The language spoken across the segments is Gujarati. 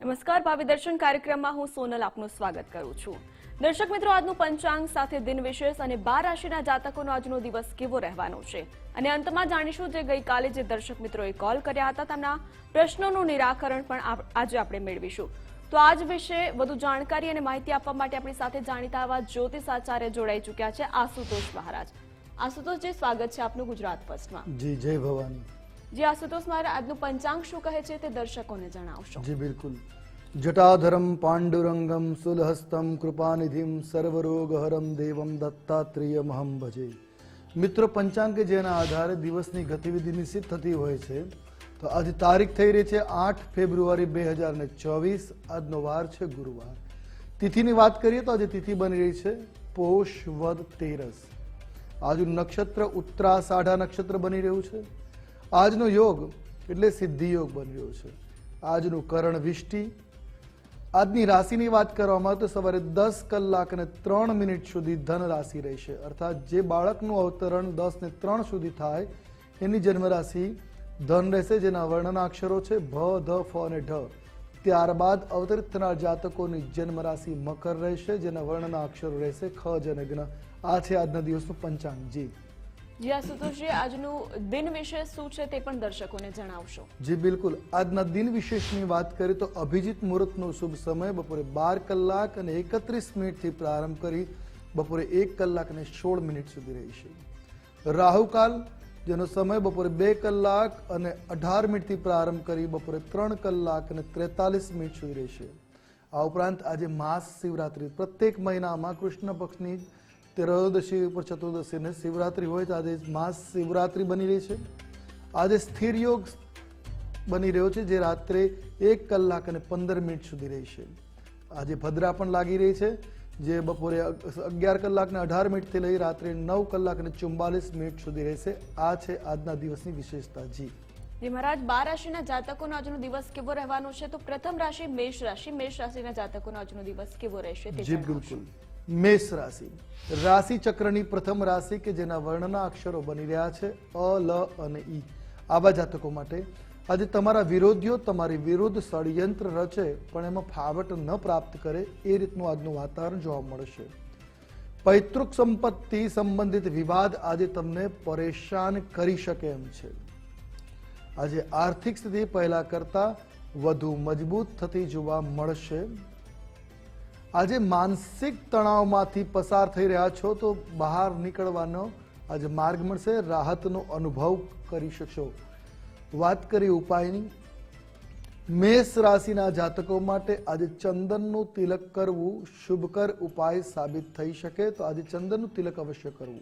નમસ્કાર, ભાવિ કાર્યક્રમમાં હું સોનલ આપનું સ્વાગત કરું છું. દર્શક મિત્રો, આજનું પંચાંગ સાથે દિન વિશેષ અને બાર રાશિના જાતકોનો આજનો દિવસ કેવો રહેવાનો છે? અને અંતમાં જાણીશું જે ગઈકાલે જે દર્શક મિત્રોએ કોલ કર્યા હતા, તેમના પ્રશ્નોનું નિરાકરણ પણ આજે આપણે મેળવીશું. તો આજ વિશે વધુ જાણકારી અને માહિતી આપવા માટે આપણી સાથે જાણીતા આવા જ્યોતિષ આચાર્ય જોડાઈ ચૂક્યા છે આશુતોષ મહારાજ. આશુતોષજી, સ્વાગત છે આપનું ગુજરાત ફર્સ્ટમાં. જી, જય ભવાની. જે આશુતોષ મારા આજનું પંચાંગ શું કહે છે તે દર્શકોને જણાવશો. જી, બિલકુલ. જટાધરમ પાંડુરંગમ સુલહસ્તમ કૃપાનિધિમ સર્વરોગહરમ દેવમ દત્તાત્રેયમહમ ભજે. મિત્રો, પંચાંગ કે જેના આધારે દિવસની ગતિવિધિ નિશ્ચિત થતી હોય છે, તો આજે તારીખ થઈ રહી છે આઠ ફેબ્રુઆરી બે હજાર ને ચોવીસ. આજનો વાર છે ગુરુવાર. તિથિની વાત કરીએ તો આજે તિથિ બની રહી છે પોષ વદ તેરસ. આજનું નક્ષત્ર ઉત્તરા સાઢા નક્ષત્ર બની રહ્યું છે. આજનો યોગ એટલે સિદ્ધિ યોગ બન્યો છે. આજનું કરણ વિષ્ટિ. આજની રાશિની વાત કરવામાં તો સવારે દસ કલાક અને ત્રણ મિનિટ સુધી ધન રાશિ રહેશે. અર્થાત જે બાળકનું અવતરણ દસ ને ત્રણ સુધી થાય, એની જન્મ રાશિ ધન રહેશે, જેના વર્ણના અક્ષરો છે ભ, ધ, ફ અને ઢ. ત્યારબાદ અવતરિત થનાર જાતકોની જન્મ રાશિ મકર રહેશે, જેના વર્ણના અક્ષરો રહેશે ખ, જ અને જ્ઞ આ છે આજના દિવસનું પંચાંગ. જી જી આશુતોષજી, આજનું દિન વિશેષ શું છે તે પણ દર્શકોને જણાવશો. જી, બિલકુલ. આજના દિન વિશેષની વાત કરીએ તો અભિજીત મુહૂર્તનો શુભ સમય બપોરે બાર કલાક અને એકત્રીસ મિનિટથી પ્રારંભ કરી બપોરે એક કલાક અને સોળ મિનિટ સુધી રહેશે રાહુકાલ, જેનો સમય બપોરે બે કલાક અને અઢાર મિનિટથી પ્રારંભ કરી બપોરે ત્રણ કલાક અને ત્રેતાલીસ મિનિટ સુધી રહેશે આ ઉપરાંત આજે માસ શિવરાત્રી પ્રત્યેક મહિનામાં કૃષ્ણ પક્ષની ત્રયોદશી ઉપર ચતુર્દશી ને શિવરાત્રિ હોય તો આજે માસ શિવરાત્રિ બની રહી છે. આજે સ્થિર યોગ બની રહ્યો છે જે રાત્રે એક કલાક અને પંદર મિનિટ સુધી રહેશે આજે ભદ્રા પણ લાગી રહી છે જે બપોરે અગિયાર કલાક ને અઢાર મિનિટથી લઈ રાત્રે નવ કલાક અને ચુમ્બાલીસ મિનિટ સુધી રહેશે આ છે આજના દિવસની વિશેષતા. જી. જી મહારાજ બાર રાશિના જાતકોનો આજનો દિવસ કેવો રહેવાનો છે? તો પ્રથમ રાશિ મેષ રાશિ. મેષ રાશિના જાતકોનો આજનો દિવસ કેવો રહેશે તે બિલકુલ. મેષ રાશિ. રાશિ ચક્રની પ્રથમ રાશિ કે જેના વર્ણના અક્ષરો બની રહ્યા છે, અ, લ અને ઈ. આવા જાતકો માટે આજે તમારા વિરોધીઓ તમારી વિરુદ્ધ ષડયંત્ર રચે, પણ એમાં ફાવટ ન પ્રાપ્ત કરે એ રીતનું આજનું વાતાવરણ જોવા મળશે. પૈતૃક સંપત્તિ સંબંધિત વિવાદ આજે તમને પરેશાન કરી શકે એમ છે. આજે આર્થિક સ્થિતિ પહેલા કરતા વધુ મજબૂત થતી જોવા મળશે. આજે માનસિક તણાવમાંથી પસાર થઈ રહ્યા છો તો બહાર નીકળવાનો આજે માર્ગ મળશે. રાહતનો અનુભવ કરી શકશો. વાત કરી ઉપાયની. મેષ રાશિના જાતકો માટે આજે ચંદનનું તિલક કરવું શુભકર ઉપાય સાબિત થઈ શકે તો આજે ચંદનનું તિલક અવશ્ય કરવું.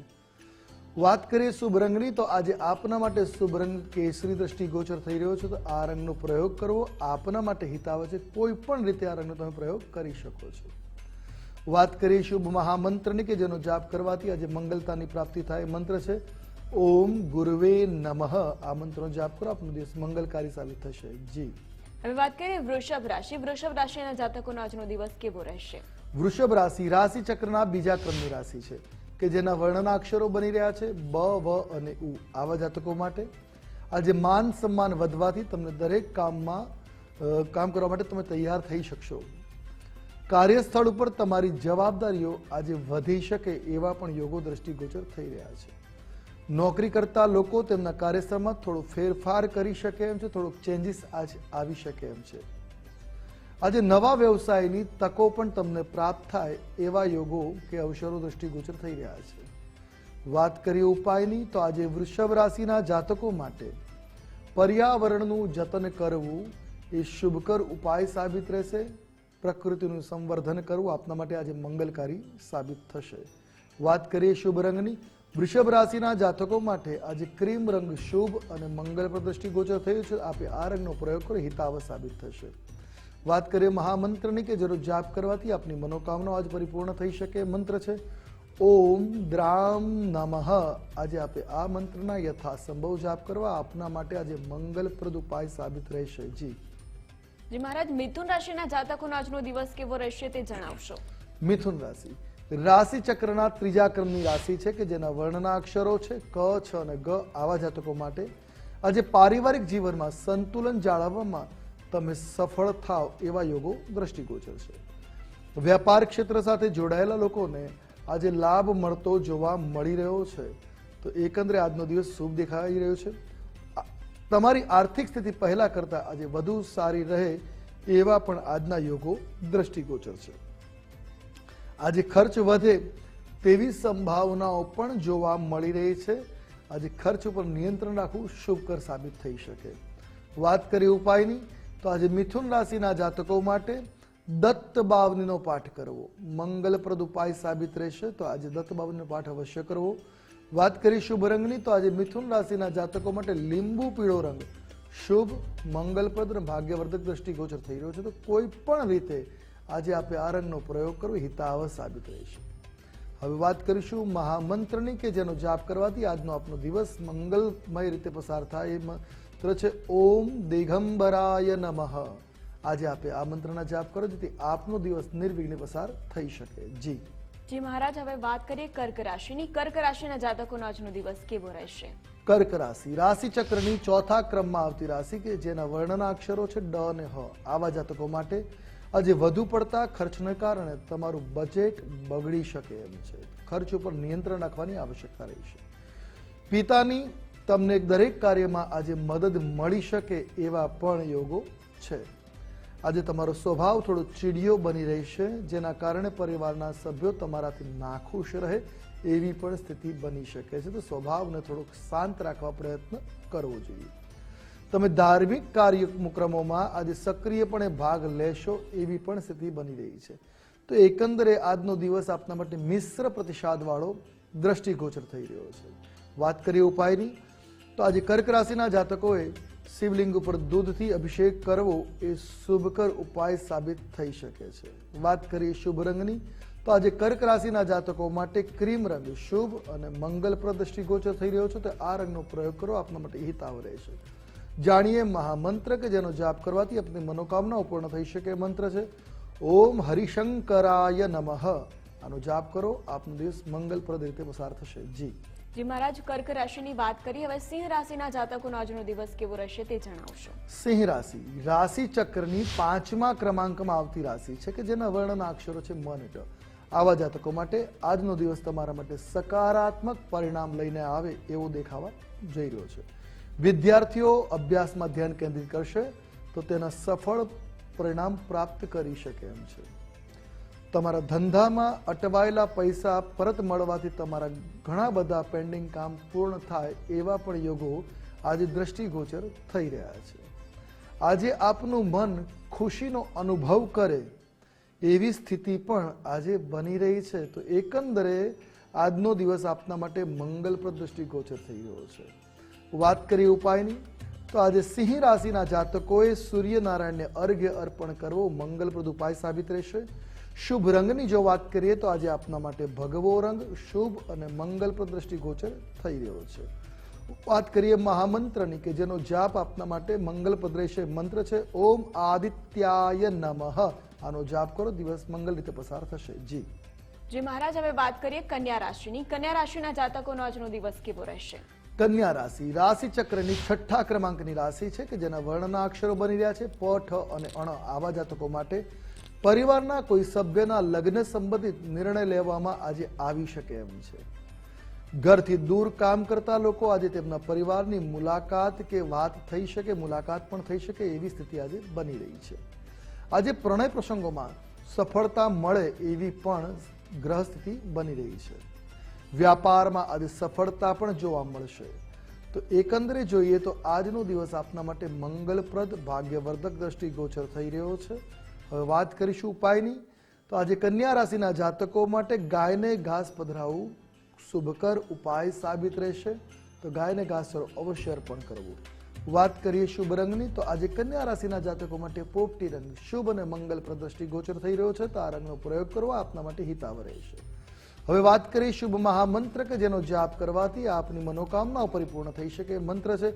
વાત કરીએ શુભ રંગની તો આજે આપના માટે શુભ રંગ કેસરી દ્રષ્ટિગોચર થઈ રહ્યો છે તો આ રંગનો પ્રયોગ કરવો આપના માટે હિતાવ છે. કોઈ પણ રીતે આ રંગનો તમે પ્રયોગ કરી શકો છો. વાત કરીએ શુભ મહામંત્રની કે જેનો જાપ કરવાથી આજે મંગલતાની પ્રાપ્તિ થાય મંત્ર છે. ઓમ ગુરવે નમઃ. આ મંત્રનો જાપ કરો આપનો દિવસ મંગલકારી સાબિત થશે. જી. હવે વાત કરીએ વૃષભ રાશિ. વૃષભ રાશિના જાતકોનો આજનો દિવસ કેવો રહેશે? વૃષભ રાશિ રાશિ ચક્રના બીજા ક્રમની રાશિ છે કે જેના વર્ણના અક્ષરો બની રહ્યા છે બ વ અને ઉ. આવા જાતકો માટે આજે માન સન્માન વધવાથી તમને દરેક કામમાં કામ કરવા માટે તમે તૈયાર થઈ શકશો. કાર્યસ્થળ ઉપર તમારી જવાબદારીઓ આજે વધી શકે એવા પણ યોગો દ્રષ્ટિગોચર થઈ રહ્યા છે. નોકરી કરતા લોકો તેમના કાર્યસ્થળમાં થોડો ફેરફાર કરી શકે એમ છે, થોડોક ચેન્જીસ આજ આવી શકે એમ છે. આજે નવા વ્યવસાયની તકો પણ તમને પ્રાપ્ત થાય એવા યોગો કે અવસરો દ્રષ્ટિગોચર થઈ રહ્યા છે. વાત કરીએ ઉપાયની, તો આજે વૃષભ રાશિના જાતકો માટે પર્યાવરણનું જતન કરવું એ શુભકર ઉપાય સાબિત રહેશે. પ્રકૃતિનું સંવર્ધન કરવું આપના માટે આજે મંગલકારી સાબિત થશે. વાત કરીએ શુભ રંગની. વૃષભ રાશિના જાતકો માટે આજે ક્રીમ રંગ શુભ અને મંગળપ્રદ દ્રષ્ટિગોચર થયું છે. આપે આ રંગનો પ્રયોગ કરો હિતાવ સાબિત થશે. વાત કરીએ મહામંત્રની કે જરૂર જાપ કરવાથી આપની મનોકામનાઓ આજ પરિપૂર્ણ થઈ શકે મંત્ર છે. ઓમ દ્રામ નમઃ. આજે આપે આ મંત્રના યથાસંભવ જાપ કરવા આપના માટે આજે મંગલપ્રદ ઉપાય સાબિત રહેશે. જી. જી મહારાજ, મિથુન રાશિના જાતકોનો આજનો દિવસ કેવો રહેશે તે જણાવશો. મિથુન રાશિ. રાશિ ચક્રના ત્રીજા ક્રમની રાશિ છે કે જેના વર્ણના અક્ષરો છે ક, છ અને ગ આવા જાતકો માટે. આજે પારિવારિક જીવનમાં સંતુલન જાળવવામાં તમે સફળ થાવ એવા યોગો દ્રષ્ટિગોચર છે વ્યાપાર ક્ષેત્ર સાથે જોડાયેલા લોકોને આજે લાભ મળતો જોવા મળી રહ્યો છે. તો એકંદરે આજનો દિવસ શુભ દેખાઈ રહ્યો છે. તમારી આર્થિક સ્થિતિ પહેલા કરતા આજે વધુ સારી રહે એવા પણ આજના યોગો દ્રષ્ટિગોચર છે. આજે ખર્ચ વધે તેવી સંભાવનાઓ પણ જોવા મળી રહી છે. આજે ખર્ચ ઉપર નિયંત્રણ રાખવું શુભકર સાબિત થઈ શકે. વાત કરીએ ઉપાયની, તો આજે મિથુન રાશિના જાતકો માટે દત્ત બાવનીનો પાઠ કરવો. મંગલપ્રદ ઉપાય સાબિત રહેશે, તો આજે દત્ત બાવનીનો પાઠ અવશ્ય કરવો. વાત કરી શુભ રંગની તો આજે મિથુન રાશિના જાતકો માટે લીંબુ પીળો રંગ. શુભ, મંગલપ્રદ અને ભાગ્યવર્ધક દ્રષ્ટિગોચર થઈ રહ્યો છે. તો કોઈ પણ રીતે આજે આપણે આ રંગનો પ્રયોગ કરવો હિતાવહ સાબિત રહેશે. હવે વાત કરીશું મહામંત્રની કે જેનો જાપ કરવાથી આજનો આપનો દિવસ મંગલમય રીતે પસાર થાય એ મંત્ર છે. ઓમ દિગંબરાય નમઃ. આજે આપે આ મંત્રના જાપ કરો જેથી આપનો દિવસ નિર્વિઘ્ને પસાર થઈ શકે. જી. જી મહારાજ, હવે વાત કરીએ કર્ક રાશિની. કર્ક રાશિના જાતકોનો આજનો દિવસ કેવો રહેશે? કર્ક રાશિ. રાશિ ચક્રની ચોથા ક્રમમાં આવતી રાશિ કે જેના વર્ણના અક્ષરો છે ડ અને હ. આવા જાતકો માટે આજે વધુ પડતા ખર્ચને કારણે તમારું બજેટ બગડી શકે એમ છે. ખર્ચ ઉપર નિયંત્રણ રાખવાની આવશ્યકતા રહેશે પિતાની તમને દરેક કાર્યમાં આજે મદદ મળી શકે એવા પણ યોગો છે. આજે તમારો સ્વભાવ થોડો ચીડિયો બની રહેશે, જેના કારણે પરિવારના સભ્યો તમારાથી નાખુશ રહે એવી પણ સ્થિતિ બની શકે છે. તો સ્વભાવને થોડોક શાંત રાખવા પ્રયત્ન કરવો જોઈએ. તમે ધાર્મિક કાર્યક્રમોમાં આજે સક્રિયપણે ભાગ લેશો એવી પણ સ્થિતિ બની રહી છે. તો એકંદરે આજનો દિવસ આપના માટે મિશ્ર પ્રતિસાદવાળો દ્રષ્ટિગોચર થઈ રહ્યો છે. વાત કરીએ ઉપાયની. તો આજે કર્ક રાશિના જાતકોએ શિવલિંગ ઉપર દૂધથી અભિષેક કરવો એ શુભકર ઉપાય સાબિત થઈ શકે છે. વાત કરીએ શુભ રંગની, તો આજે કર્ક રાશિના જાતકો માટે ક્રીમ રંગ શુભ અને મંગલપ્રદ દ્રષ્ટિગોચર થઈ રહ્યો છે, તો આ રંગનો પ્રયોગ કરો, આપના માટે હિતાવ રહેશે જાણીએ મહામંત્ર કે જેનો જાપ કરવાથી આપની મનોકામનાઓ પૂર્ણ થઈ શકે મંત્ર છે. ઓમ હરિશંકરાય નમઃ. આનો જાપ કરો, આપનો દિવસ મંગલપ્રદ રીતે પસાર થશે. જી. જી મહારાજ, કર્ક રાશિની વાત કરીએ, હવે સિંહ રાશિના જાતકોનો આજનો દિવસ કેવો રહેશે તે જણાવશો. સિંહ રાશિ. રાશિ ચક્રની પાંચમા ક્રમાંકમાં આવતી રાશિ છે કે જેના વર્ણના અક્ષરો છે મન આવા જાતકો માટે આજનો દિવસ તમારા માટે સકારાત્મક પરિણામ લઈને આવે એવો દેખાવા જઈ રહ્યો છે. વિદ્યાર્થીઓ અભ્યાસમાં ધ્યાન કેન્દ્રિત કરશે તો તેના સફળ પરિણામ પ્રાપ્ત કરી શકે એમ છે. તમારા ધંધામાં અટવાયેલા પૈસા પરત મળવાથી તમારા ઘણા બધા પેન્ડિંગ કામ પૂર્ણ થાય એવા પણ યોગો આજે દ્રષ્ટિગોચર થઈ રહ્યા છે. આજે આપનું મન ખુશીનો અનુભવ કરે એવી સ્થિતિ પણ આજે બની રહી છે. તો એકંદરે આજનો દિવસ આપના માટે મંગલપ્રદ દ્રષ્ટિગોચર થઈ રહ્યો છે. વાત કરીએ ઉપાયની, તો આજે સિંહ રાશિના જાતકોએ સૂર્યનારાયણને અર્ઘ્ય અર્પણ કરવો મંગલપ્રદ ઉપાય સાબિત રહેશે. શુભ રંગની જો વાત કરીએ તો આજે આપના માટે ભગવો રંગ શુભ અને મંગલપ્રદ દ્રષ્ટિગોચર થઈ રહ્યો છે. વાત કરીએ મહામંત્રની કે જેનો જાપ આપના માટે મંગલપ્રદ રહેશે મંત્ર છે ઓમ આદિત્યાય નમઃ. આનો જાપ કરો દિવસ મંગલ રીતે પસાર થશે. જી. જી મહારાજ હવે વાત કરીએ કન્યા રાશિની. કન્યા રાશિના જાતકોનો આજનો દિવસ કેવો રહેશે? કન્યા રાશિ. રાશિ ચક્રની છઠ્ઠા ક્રમાંકની રાશિ છે કે જેના વર્ણના અક્ષરો બની રહ્યા છે. પ ઠ અને અણ આવા જાતકો માટે પરિવારના કોઈ સભ્યના લગ્ન સંબંધિત નિર્ણય લેવામાં આજે આવી શકે એમ છે. ઘરથી દૂર કામ કરતા લોકો આજે તેમના પરિવારની મુલાકાત કે વાત થઈ શકે, મુલાકાત પણ થઈ શકે એવી સ્થિતિ આજે બની રહી છે. આજે પ્રણય પ્રસંગોમાં સફળતા મળે એવી પણ ગ્રહ સ્થિતિ બની રહી છે. વ્યાપારમાં આજે સફળતા પણ જોવા મળશે. તો એકંદરે જોઈએ તો આજનો દિવસ આપના માટે મંગલપ્રદ, ભાગ્યવર્ધક દ્રષ્ટિગોચર થઈ રહ્યો છે. હવે વાત કરીશું ઉપાયની. તો આજે કન્યા રાશિના જાતકો માટે ગાયને ઘાસ પધરાવવું શુભકર ઉપાય સાબિત રહેશે. તો ગાયને ઘાસ અવશ્ય અર્પણ કરવું. વાત કરીએ શુભ રંગની, તો આજે કન્યા રાશિના જાતકો માટે પોપટી રંગ શુભ અને મંગલપ્રદ દ્રષ્ટિગોચર થઈ રહ્યો છે. તો આ રંગનો પ્રયોગ કરવો આપના માટે હિતાવ રહેશે. હવે વાત કરીએ શુભ મહામંત્ર કે જેનો જાપ કરવાથી આપની મનોકામનાઓ પરિપૂર્ણ થઈ શકે. મંત્ર છે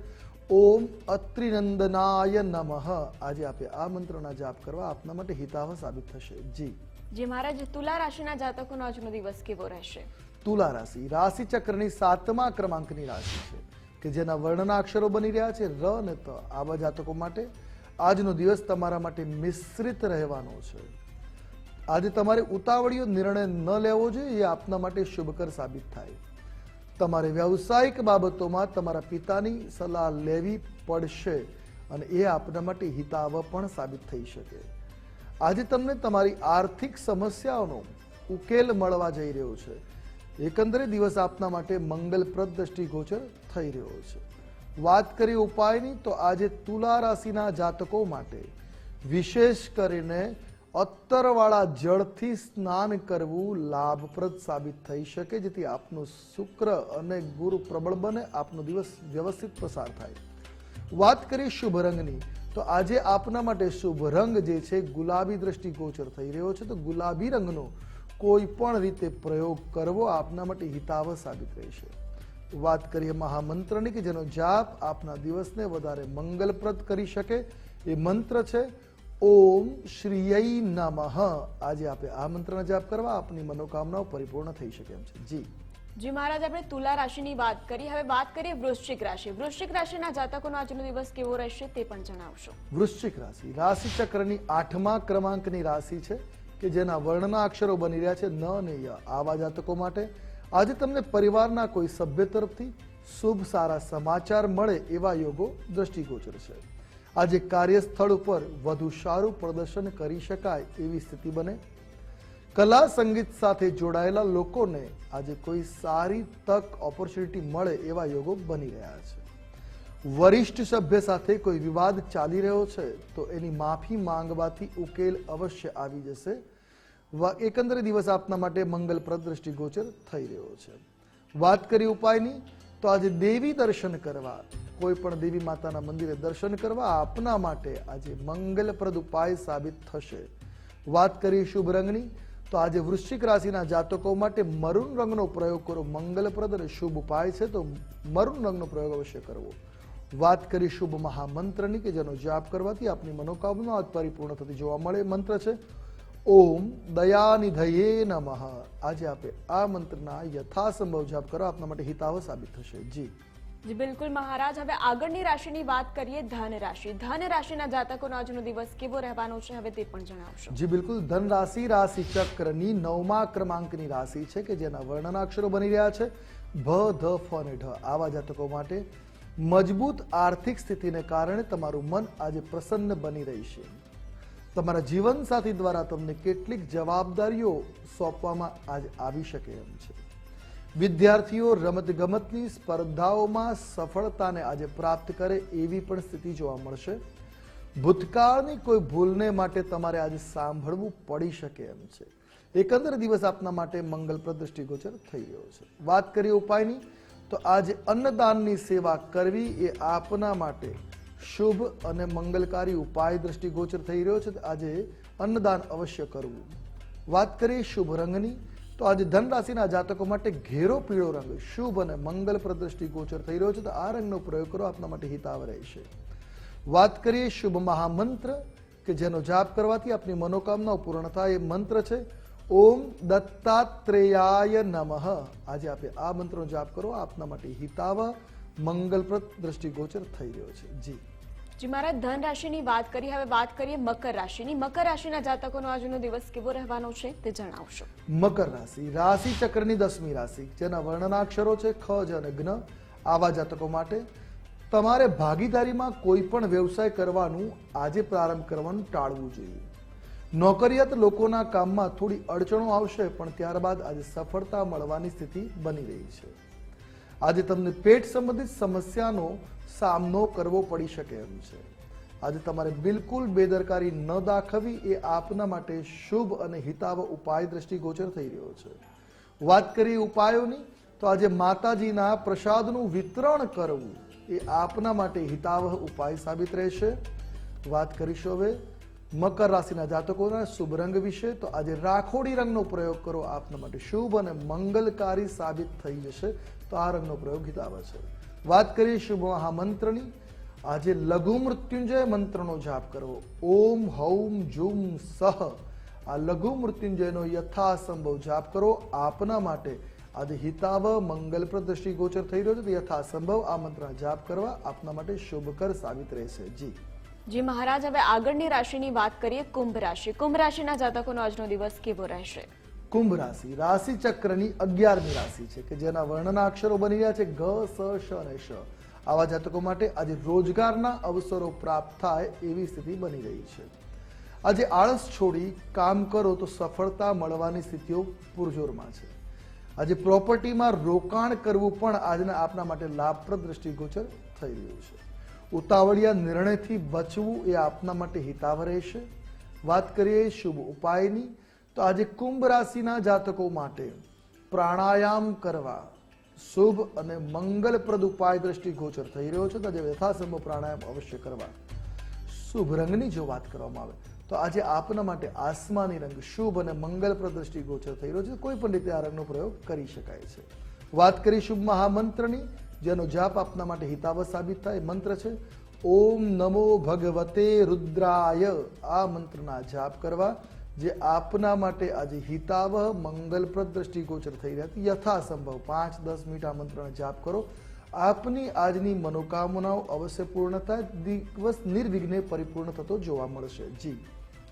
ઓમ અત્રિનંદનાય નમઃ. આજે આપે આ મંત્રના જાપ કરવા આપના માટે હિતાવહ સાબિત થશે. જી. જી મહારાજ તુલા રાશિના જાતકોનો આજનો દિવસ કેવો રહેશે? તુલા રાશિ. રાશિ ચક્રની સાતમા ક્રમાંકની રાશિ છે કે જેના વર્ણના અક્ષરો બની રહ્યા છે ર અને ત. આવા જાતકો માટે આજનો દિવસ તમારા માટે મિશ્રિત રહેવાનો છે. આજે તમારે ઉતાવળીયો નિર્ણય ન લેવો જોઈએ એ આપના માટે શુભકર સાબિત થાય. તમારે વ્યવસાયિક બાબતોમાં તમારા પિતાની સલાહ લેવી પડશે અને એ આપના માટે હિતાવ પણ સાબિત થઈ શકે. આજે તમને તમારી આર્થિક સમસ્યાઓનો ઉકેલ મળવા જઈ રહ્યો છે. એકંદરે દિવસ આપના માટે મંગલપ્રદ દ્રષ્ટિગોચર થઈ રહ્યો છે. વાત કરીએ ઉપાયની તો આજે તુલા રાશિના જાતકો માટે, વિશેષ કરીને અત્તરવાળા જળથી સ્નાન કરવું લાભપ્રદ સાબિત થઈ શકે, જેથી આપનું શુક્ર અને ગુરુ પ્રબળ બને, આપનો દિવસ વ્યવસ્થિત પસાર થાય. વાત કરીએ શુભ રંગની, તો આજે આપના માટે શુભ રંગ જે છે, ગુલાબી દ્રષ્ટિગોચર થઈ રહ્યો છે. તો ગુલાબી રંગનો કોઈ પણ રીતે પ્રયોગ કરવો આપના માટે હિતાવહ સાબિત રહેશે. વાત કરીએ મહામંત્રની કે જેનો જાપ આપના દિવસને વધારે મંગલપ્રદ કરી શકે. એ મંત્ર છે ઓમ શ્રીય નમઃ. આજે આપે આ મંત્રનો જાપ કરવા આપની મનોકામનાઓ પરિપૂર્ણ થઈ શકે એમ છે. જી. જી મહારાજ આપણે તુલા રાશિની વાત કરી. હવે વાત કરીએ વૃશ્ચિક રાશિ. વૃશ્ચિક રાશિના જાતકોનો આજનો દિવસ કેવો રહેશે તે પણ જણાવશો. વૃશ્ચિક રાશિ. રાશિ ચક્રની આઠમા ક્રમાંકની રાશિ છે કે જેના વર્ણના અક્ષરો બની રહ્યા છે ન ને ય. આવા જાતકો માટે આજે તમને પરિવારના કોઈ સભ્ય તરફથી શુભ સારા સમાચાર મળે એવા યોગો દ્રષ્ટિગોચર છે. આજે કાર્યસ્થળ ઉપર વધુ સારું પ્રદર્શન કરી શકાય એવી સ્થિતિ બને. કલા સંગીત સાથે જોડાયેલા લોકોને આજે કોઈ સારી તક ઓપોર્ચ્યુનિટી મળે એવા યોગો બની રહ્યા છે. વરિષ્ઠ સભ્ય સાથે કોઈ વિવાદ ચાલી રહ્યો છે તો એની માફી માંગવાથી ઉકેલ અવશ્ય આવી જશે. એકંદરે દિવસ આપના માટે મંગલપ્રદ દ્રષ્ટિગોચર થઈ રહ્યો છે. વાત કરી ઉપાયની. તો આજે દેવી દર્શન કરવા, કોઈ પણ દેવી માતાના મંદિરે દર્શન કરવા આપના માટે આજે મંગલપ્રદ ઉપાય સાબિત થશે. વાત કરી શુભ રંગની, તો આજે વૃશ્ચિક રાશિના જાતકો માટે મરૂન રંગનો પ્રયોગ કરો. મંગલપ્રદ અને શુભ ઉપાય છે તો મરૂન રંગનો પ્રયોગ અવશ્ય કરવો. વાત કરી શુભ મહામંત્રની કે જેનો જાપ કરવાથી આપની મનોકામના પરિપૂર્ણ થતી જોવા મળે. મંત્ર છે ઓમ દયાનિધયે નમઃ. આજે આપે આ મંત્રના યથાસંભવ જાપ કરો આપના માટે હિતાવ સાબિત થશે. જી. જી બિલકુલ મહારાજ. હવે આગળની રાશિની વાત કરીએ ધન રાશિ. ધન રાશિના જાતકોનો આજનો દિવસ કેવો રહેવાનો છે હવે તે પણ જણાવશો. જી બિલકુલ. ધન રાશિ રાશિ ચક્રની નવમા ક્રમાંકની રાશિ છે કે જેના વર્ણનાક્ષરો બની રહ્યા છે. ભ ધ ફ અને ઢ. આવા જાતકો માટે મજબૂત આર્થિક સ્થિતિને કારણે તમારું મન આજે પ્રસન્ન બની રહેશે તમારા જીવનસાથી દ્વારા તમને કેટલીક જવાબદારીઓ સોંપવામાં આજે આવી શકે એમ છે. વિદ્યાર્થીઓ રમતગમતની સ્પર્ધાઓમાં સફળતાને આજે પ્રાપ્ત કરે એવી પણ સ્થિતિ જોવા મળશે. ભૂતકાળની કોઈ ભૂલને માટે તમારે આજે સાંભળવું પડી શકે એમ છે. એકંદર દિવસ આપના માટે મંગલપ્રદ દ્રષ્ટિગોચર થઈ રહ્યો છે. વાત કરીએ ઉપાયની, તો આજે અન્નદાનની સેવા કરવી એ આપના માટે શુભ અને મંગલકારી ઉપાય દ્રષ્ટિગોચર થઈ રહ્યો છે. આજે અન્નદાન અવશ્ય કરવું. વાત કરીએ શુભ રંગની, તો આજે ધન રાશિના જાતકો માટે ઘેરો પીળો રંગ, શુભ અને મંગલપ્રદ દ્રષ્ટિગોચર થઈ રહ્યો છે. તો આ રંગનો પ્રયોગ કરો, આપના માટે હિતાવ રહેશે. વાત કરીએ શુભ મહામંત્ર, કે જેનો જાપ કરવાથી આપની મનોકામનાઓ પૂર્ણ થાય. એ મંત્ર છે, ઓમ દત્તાત્રેયાય નમઃ. આજે આપે આ મંત્રનો જાપ કરો, આપના માટે હિતાવ મંગલપ્રદ દ્રષ્ટિગોચર થઈ રહ્યો છે. જી. જી મારા ધન રાશિની વાત કરી હવે વાત કરીએ મકર રાશિની. મકર રાશિના જાતકોનો આજનો દિવસ કેવો રહેવાનો છે તે જણાવશો. મકર રાશિ રાશિ ચક્રની દસમી રાશિ જેના વર્ણનાક્ષરો છે ખ જ અને જ્ઞ આવા જાતકો માટે તમારે ભાગીદારીમાં કોઈ પણ વ્યવસાય કરવાનું આજે પ્રારંભ કરવાનું ટાળવું જોઈએ. નોકરિયાત લોકોના કામમાં થોડી અડચણો આવશે પણ ત્યારબાદ આજે સફળતા મળવાની સ્થિતિ બની રહી છે. આજે તમને પેટ સંબંધિત સમસ્યાનો સામનો કરવો પડી શકે એમ છે. આજે તમારે બિલકુલ બેદરકારી ન દાખવવી એ આપના માટે શુભ અને હિતાવ ઉપાય દ્રષ્ટિગોચર થઈ રહ્યો છે. વાત કરીએ ઉપાયોની, તો આજે માતાજીના પ્રસાદનું વિતરણ કરવું એ આપના માટે હિતાવહ ઉપાય સાબિત રહેશે. વાત કરીશું હવે મકર રાશિના જાતકોના શુભ રંગ વિશે, તો આજે રાખોડી રંગનો પ્રયોગ કરો, આપના માટે શુભ અને મંગલકારી સાબિત થઈ જશે. તો આ રંગનો પ્રયોગ હિતાવ છે. વાત કરીએ શુભ મહામંત્રની. આજે લઘુ મૃત્યુંજય મંત્રનો જાપ કરવો. ઓમ, હૌમ, જુમ, સહ. આ લઘુ મૃત્યુંજયનો યથાસંભવ જાપ કરો. આપના માટે આજે હિતાવ મંગલપ્રદ દ્રષ્ટિગોચર થઈ રહ્યો છે. તો યથાસંભવ આ મંત્રના જાપ કરવા આપના માટે શુભકર સાબિત રહેશે. જી. જી મહારાજ, હવે આગળની રાશિની વાત કરીએ કુંભ રાશિ. કુંભ રાશિના જાતકોનો આજનો દિવસ કેવો રહેશે? કુંભ રાશિ. રાશિ ચક્રની અગિયારમી રાશિ છે કે જેના વર્ણના અક્ષરો બની રહ્યા છે ગ સ, શ અને શ. આવા જાતકો માટે આજે રોજગારના અવસરો પ્રાપ્ત થાય એવી સ્થિતિ બની રહી છે. આજે આળસ છોડી કામ કરો તો સફળતા મળવાની સ્થિતિઓ પૂરજોરમાં છે. આજે પ્રોપર્ટીમાં રોકાણ કરવું પણ આજના આપના માટે લાભપ્રદ દ્રષ્ટિગોચર થઈ રહ્યું છે. ઉતાવળિયા નિર્ણયથી બચવું એ આપના માટે હિતાવ રહેશે. વાત કરીએ શુભ ઉપાયની તો આજે કુંભ રાશિના જાતકો માટે પ્રાણાયામ કરવા શુભ અને મંગલપ્રદ ઉપાય દ્રષ્ટિ ગોચર થઈ રહ્યો છે. તો આજે યથાસંભવ પ્રાણાયામ અવશ્ય કરવા. શુભ રંગની જો વાત કરવામાં આવે, તો આજે આપના માટે આસમાની રંગ શુભ અને મંગલપ્રદ દ્રષ્ટિગોચર થઈ રહ્યો છે. કોઈ પણ રીતે આ રંગનો પ્રયોગ કરી શકાય છે. વાત કરી શુભ મહામંત્રની, જેનો જાપ આપના માટે હિતાવ સાબિત થાય, મંત્ર છે, ઓમ નમો ભગવતે રુદ્રાય. આ મંત્રના જાપ કરવા જે આપના માટે આજે હિતાવહ મંગલપ્રદ દ્રષ્ટિગોચર થઈ રહ્યા છે. યથાસંભવ. પાંચ દસ મિનિટ આ મંત્રનો જાપ કરો. આપની આજની મનોકામનાઓ અવશ્ય પૂર્ણ થાય. દિવસ નિર્વિઘ્ને પરિપૂર્ણ થતો જોવા મળશે. જી.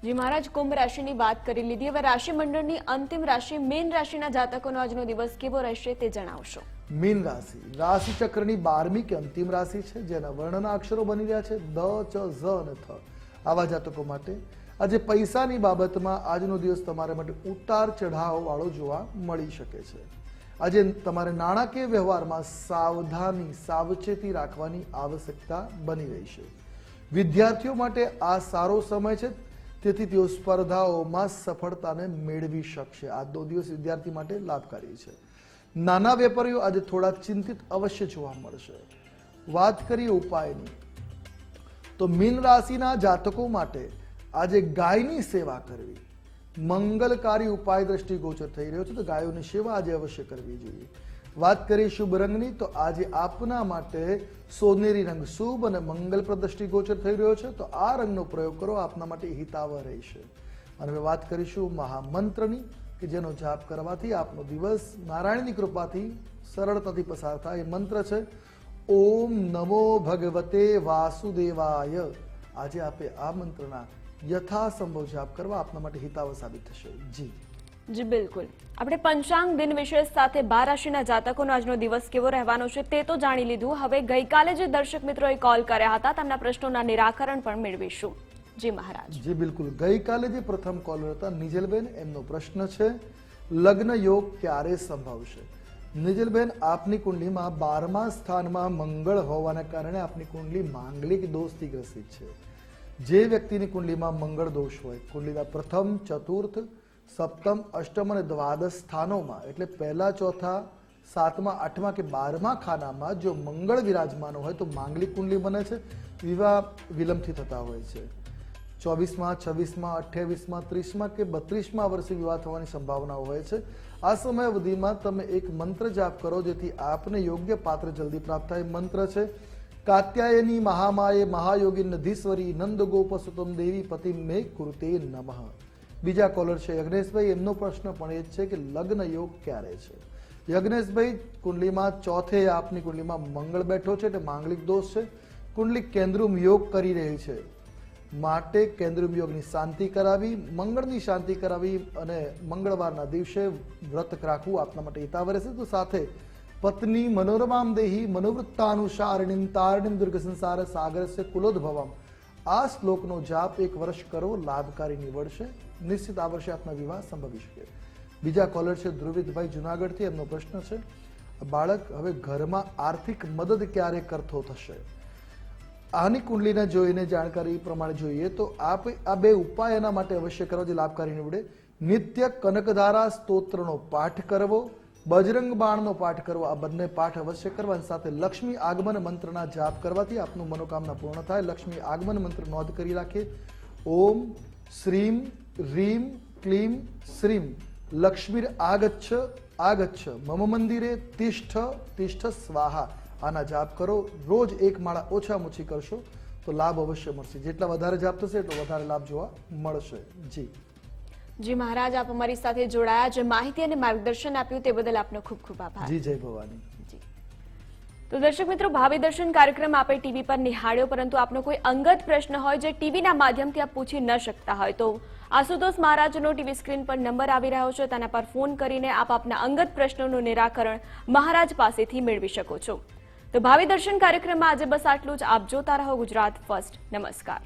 જી મહારાજ કુંભ રાશિની વાત કરી લીધી. હવે રાશિ મંડળની અંતિમ રાશિ મેન રાશિના જાતકોનો આજનો દિવસ કેવો રહેશે તે જણાવશો. મીન રાશિ. રાશિ ચક્રની બારમી કે અંતિમ રાશિ છે જેના વર્ણના અક્ષરો બની રહ્યા છે. દ ચ ઝ અને થ. આવા જાતકો માટે આજે પૈસાની બાબતમાં આજનો દિવસ તમારા માટે ઉતાર ચઢાવ વાળો જોવા મળી શકે છે. આજે તમારે નાણાકીય વ્યવહારમાં સાવધાની, સાવચેતી રાખવાની આવશ્યકતા બની રહી છે. વિદ્યાર્થીઓ માટે આ સારો સમય છે, તેથી તેઓ સ્પર્ધાઓમાં સફળતાને મેળવી શકશે. આજનો દિવસ વિદ્યાર્થી માટે લાભકારી છે. નાના વેપારીઓ આજે થોડા ચિંતિત અવશ્ય જોવા મળશે. વાત કરીએ ઉપાયની. તો મીન રાશિના જાતકો માટે આજે ગાયની સેવા કરવી. મંગલકારી ઉપાય દ્રષ્ટિગોચર થઈ રહ્યો છે, તો ગાયોની સેવા આજે અવશ્ય કરવી જોઈએ. વાત કરીએ શુભ રંગની, તો આજે આપના માટે સોનેરી રંગ શુભ અને મંગલપ્રદ દ્રષ્ટિગોચર થઈ રહ્યો છે, તો આ રંગનો પ્રયોગ કરો, આપના માટે હિતાવહ રહેશે. અને હવે વાત કરીશું મહામંત્રની, કે જેનો જાપ કરવાથી આપનો દિવસ નારાયણની કૃપાથી સરળતાથી પસાર થાય. એ મંત્ર છે, ઓમ નમો ભગવતે વાસુદેવાય. આજે આપે આ મંત્રના યથાસંભવ જાપ કરવા આપના માટે હિતાવ સાબિત થશે. જી. જી બિલકુલ. આપણે પંચાંગ દિન વિશેષ સાથે બાર રાશિના જાતકોનો આજનો દિવસ કેવો રહેવાનો છે તે તો જાણી લીધું. હવે ગઈકાલે જે દર્શક મિત્રોએ કોલ કર્યા હતા તેમના પ્રશ્નોના નિરાકરણ પણ મેળવીશું. જી મહારાજ. જી બિલકુલ. ગઈકાલે જે પ્રથમ કોલર હતા નિજલબેન એમનો પ્રશ્ન છે લગ્ન યોગ ક્યારે સંભવશે? નિજલબેન આપની કુંડલીમાં બારમા સ્થાનમાં મંગળ હોવાને કારણે આપની કુંડલી માંગલિક દોષથી ગ્રસિત છે. જે વ્યક્તિની કુંડલીમાં મંગળ દોષ હોય, કુંડલીના પ્રથમ, ચતુર્થ, સપ્તમ, અષ્ટમ અને દ્વાદશ સ્થાનોમાં, એટલે પહેલા, ચોથા, સાતમા, આઠમા કે બારમા ખાનામાં જો મંગળ વિરાજમાનો હોય તો માંગલિક કુંડલી બને છે. વિવાહ વિલંબથી થતા હોય છે. ચોવીસમાં, છવ્વીસમાં, અઠ્યાવીસમાં, ત્રીસમાં કે બત્રીસમાં વર્ષે વિવાહ થવાની સંભાવનાઓ હોય છે. આ સમય અવધિમાં તમે એક મંત્ર જાપ કરો જેથી આપને યોગ્ય પાત્ર જલ્દી પ્રાપ્ત થાય. મંત્ર છે કાત્યાયની મહામાએ મહાયોગી નધીશ્વરી નંદ ગોપસુતમ દેવી પતિ મે કુરુતે નમઃ બીજા કોલર છે યજ્ઞેશભાઈ. એમનો પ્રશ્ન પણ એ જ છે કે લગ્ન યોગ ક્યારે છે? યજ્ઞેશભાઈ, કુંડલીમાં ચોથે આપની કુંડલીમાં મંગળ બેઠો છે એટલે માંગલિક દોષ છે. કુંડલી કેન્દ્રુમ યોગ કરી રહી છે. માટે કેન્દ્રુમ યોગની શાંતિ કરાવી, મંગળની શાંતિ કરાવી અને મંગળવારના દિવસે વ્રત રાખવું આપના માટે હિતાવ રહેશે. તો સાથે પત્ની મનોરમામ દેહી મનોવૃત્તાનુસારિણીમ તારણીમ દુર્ગ સંસાર સાગરસ્ય કુલોદ્ભવમ આ શ્લોકનો જાપ એક વર્ષ કરો લાભકારી નીવડશે નિશ્ચિત આ વર્ષે આપના વિવાહ સંભવી શકે બીજા કોલર છે ધ્રુવિતભાઈ જુનાગઢથી એમનો પ્રશ્ન છે બાળક હવે ઘરમાં આર્થિક મદદ ક્યારે કરતો થશે આની કુંડલીને જોઈને જાણકારી પ્રમાણે જોઈએ તો આપ આ બે ઉપાય એના માટે અવશ્ય કરવા જે લાભકારી નીવડે નિત્ય કનકધારા સ્તોત્રનો પાઠ કરવો બજરંગ બાણનો પાઠ કરવો આ બંને પાઠ અવશ્ય કરવા સાથે લક્ષ્મી આગમન મંત્રના જાપ કરવાથી આપનું મનોકામના પૂર્ણ થાય. લક્ષ્મી આગમન મંત્ર નોંધ કરી રાખે. ઓમ શ્રીમ રીમ ક્લીમ શ્રીમ. લક્ષ્મીર આગચ્છ આગચ્છ. મમ મંદિરે તિષ્ઠ તિષ્ઠ સ્વાહા. આના જાપ કરો. રોજ એક માળા ઓછામાં ઓછી કરશો તો લાભ અવશ્ય મળશે. જેટલા વધારે જાપ થશે એટલો વધારે લાભ જોવા મળશે. જી. જી મહારાજ આપ અમારી સાથે જોડાયા. જે માહિતી અને માર્ગદર્શન આપ્યું તે બદલ આપનો ખૂબ ખૂબ આભાર. જી જય ભવાની. જી. તો દર્શક મિત્રો ભાવિ દર્શન કાર્યક્રમ આપે ટીવી પર નિહાળ્યો પરંતુ આપનો કોઈ અંગત પ્રશ્ન હોય જે ટીવીના માધ્યમથી આપ પૂછી ન શકતા હોય તો આશુતોષ મહારાજનો ટીવી સ્ક્રીન પર નંબર આવી રહ્યો છે. તેના પર ફોન કરીને આપ આપના અંગત પ્રશ્નોનું નિરાકરણ મહારાજ પાસેથી મેળવી શકો છો. તો ભાવિ દર્શન કાર્યક્રમમાં આજે બસ આટલું જ. આપ જોતા રહો ગુજરાત ફર્સ્ટ. નમસ્કાર.